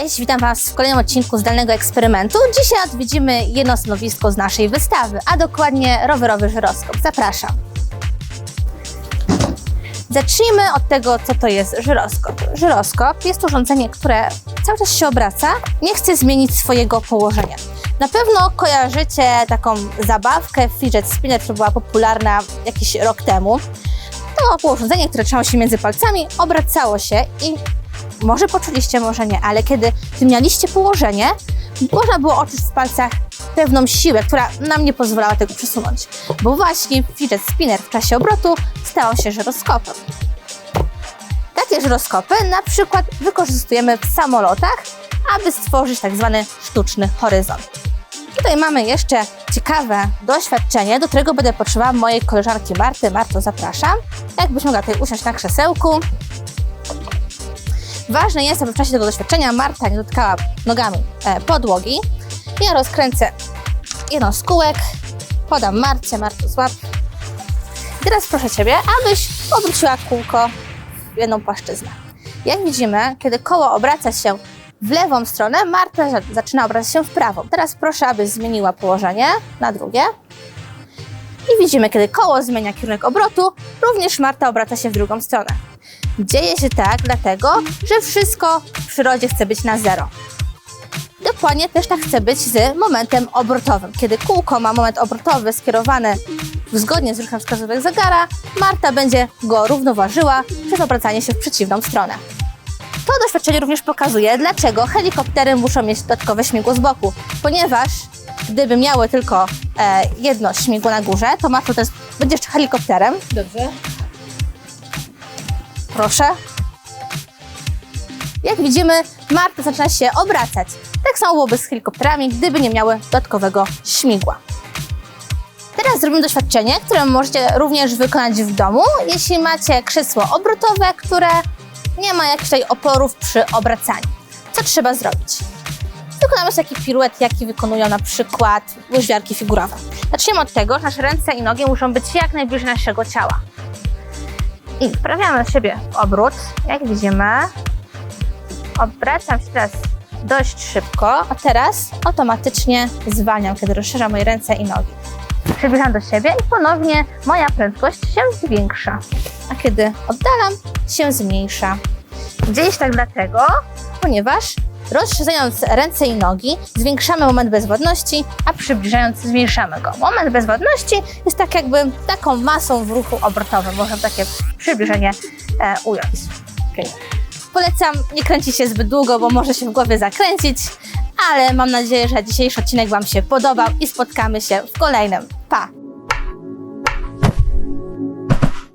Cześć, witam Was w kolejnym odcinku zdalnego eksperymentu. Dzisiaj odwiedzimy jedno stanowisko z naszej wystawy, a dokładnie rowerowy żyroskop. Zapraszam. Zacznijmy od tego, co to jest żyroskop. Żyroskop jest urządzenie, które cały czas się obraca, nie chce zmienić swojego położenia. Na pewno kojarzycie taką zabawkę fidget spinner, która była popularna jakiś rok temu. To urządzenie, które trzymało się między palcami, obracało się i może poczuliście, może nie, ale kiedy zmienialiście położenie, można było odczuć w palcach pewną siłę, która nam nie pozwalała tego przesunąć. Bo właśnie fidget spinner w czasie obrotu stał się żyroskopem. Takie żyroskopy na przykład wykorzystujemy w samolotach, aby stworzyć tak zwany sztuczny horyzont. Tutaj mamy jeszcze ciekawe doświadczenie, do którego będę potrzebowała mojej koleżanki Marty. Marto, zapraszam. Jakbyś mogła tutaj usiąść na krzesełku. Ważne jest, aby w czasie tego doświadczenia Marta nie dotykała nogami e, podłogi. Ja rozkręcę jedną z kółek, podam Marcie, Marto złap. Teraz proszę Ciebie, abyś obróciła kółko w jedną płaszczyznę. Jak widzimy, kiedy koło obraca się w lewą stronę, Marta za- zaczyna obracać się w prawą. Teraz proszę, abyś zmieniła położenie na drugie. I widzimy, kiedy koło zmienia kierunek obrotu, również Marta obraca się w drugą stronę. Dzieje się tak dlatego, że wszystko w przyrodzie chce być na zero. Dokładnie też tak chce być z momentem obrotowym. Kiedy kółko ma moment obrotowy skierowany zgodnie z ruchem wskazówek zegara, Marta będzie go równoważyła przez obracanie się w przeciwną stronę. To doświadczenie również pokazuje, dlaczego helikoptery muszą mieć dodatkowe śmigło z boku, ponieważ gdyby miały tylko e, jedno śmigło na górze, to Marta też będzie jeszcze helikopterem. Dobrze. Proszę. Jak widzimy, Marta zaczyna się obracać. Tak samo byłoby z helikopterami, gdyby nie miały dodatkowego śmigła. Teraz zrobimy doświadczenie, które możecie również wykonać w domu, jeśli macie krzesło obrotowe, które nie ma jakichś tutaj oporów przy obracaniu. Co trzeba zrobić? Wykonamy taki piruet, jaki wykonują na przykład łyżwiarki figurowe. Zacznijmy od tego, że nasze ręce i nogi muszą być jak najbliżej naszego ciała. I wprawiamy na siebie obrót. Jak widzimy, obracam się teraz dość szybko, a teraz automatycznie zwalniam, kiedy rozszerzam moje ręce i nogi. Przybliżam do siebie i ponownie moja prędkość się zwiększa, a kiedy oddalam, się zmniejsza. Dzieje tak dlatego, ponieważ rozszerzając ręce i nogi, zwiększamy moment bezwładności, a przybliżając, zmniejszamy go. Moment bezwładności jest tak jakby taką masą w ruchu obrotowym. Można takie przybliżenie e, ująć. Okej. Polecam nie kręcić się zbyt długo, bo może się w głowie zakręcić, ale mam nadzieję, że dzisiejszy odcinek Wam się podobał i spotkamy się w kolejnym. Pa!